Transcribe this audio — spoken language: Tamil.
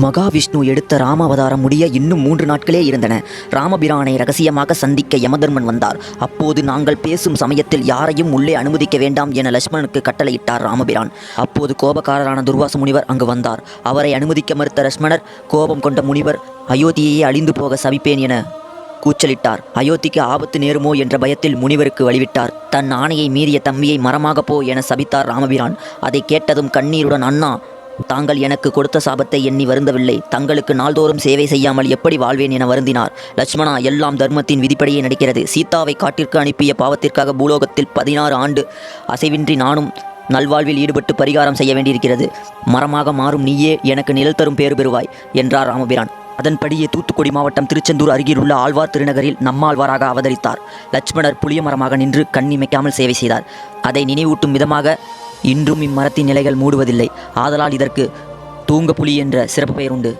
மகாவிஷ்ணு எடுத்த ராமாவதாரம் முடிய இன்னும் மூன்று நாட்களே இருந்தன. ராமபிரானை ரகசியமாக சந்திக்க யமதர்மன் வந்தார். அப்போது நாங்கள் பேசும் சமயத்தில் யாரையும் உள்ளே அனுமதிக்க வேண்டாம் என லட்சுமணனுக்கு கட்டளையிட்டார் ராமபிரான். அப்போது கோபக்காரரான துர்வாச முனிவர் அங்கு வந்தார். அவரை அனுமதிக்க மறுத்த லட்சுமணர் கோபம் கொண்ட முனிவர் அயோத்தியையே அழிந்து போக சபிப்பேன் என கூச்சலிட்டார். அயோத்திக்கு ஆபத்து நேருமோ என்ற பயத்தில் முனிவருக்கு வழிவிட்டார். தன் ஆணையை மீறிய தம்பியை மரமாக போ என சபித்தார் ராமபிரான். அதை கேட்டதும் கண்ணீருடன் அண்ணா தாங்கள் எனக்கு கொடுத்த சாபத்தை எண்ணி வருந்தவில்லை. தங்களுக்கு நாள்தோறும் சேவை செய்யாமல் எப்படி வாழ்வேன் என வருந்தினார். லட்சுமணா எல்லாம் தர்மத்தின் விதிப்படியே நடக்கிறது. சீதாவை காட்டிற்கு அனுப்பிய பாவத்திற்காக பூலோகத்தில் பதினாறு ஆண்டு அசைவின்றி நானும் நல்வாழ்வில் ஈடுபட்டு பரிகாரம் செய்ய வேண்டியிருக்கிறது. மரமாக மாறும் நீயே எனக்கு நிழல் தரும் பேறு பெறுவாய் என்றார் ராமபிரான். அதன்படியே தூத்துக்குடி மாவட்டம் திருச்செந்தூர் அருகிலுள்ள ஆழ்வார் திருநகரில் நம்மாழ்வாராக அவதரித்தார். லட்சுமணர் புளிய மரமாக நின்று கண்ணிமைக்காமல் சேவை செய்தார். அதை நினைவூட்டும் விதமாக இன்றும் இம்மரத்தின் நிலைகள் மூடுவதில்லை. ஆதலால் இதற்கு தூங்க புலி என்ற சிறப்பு பெயர் உண்டு.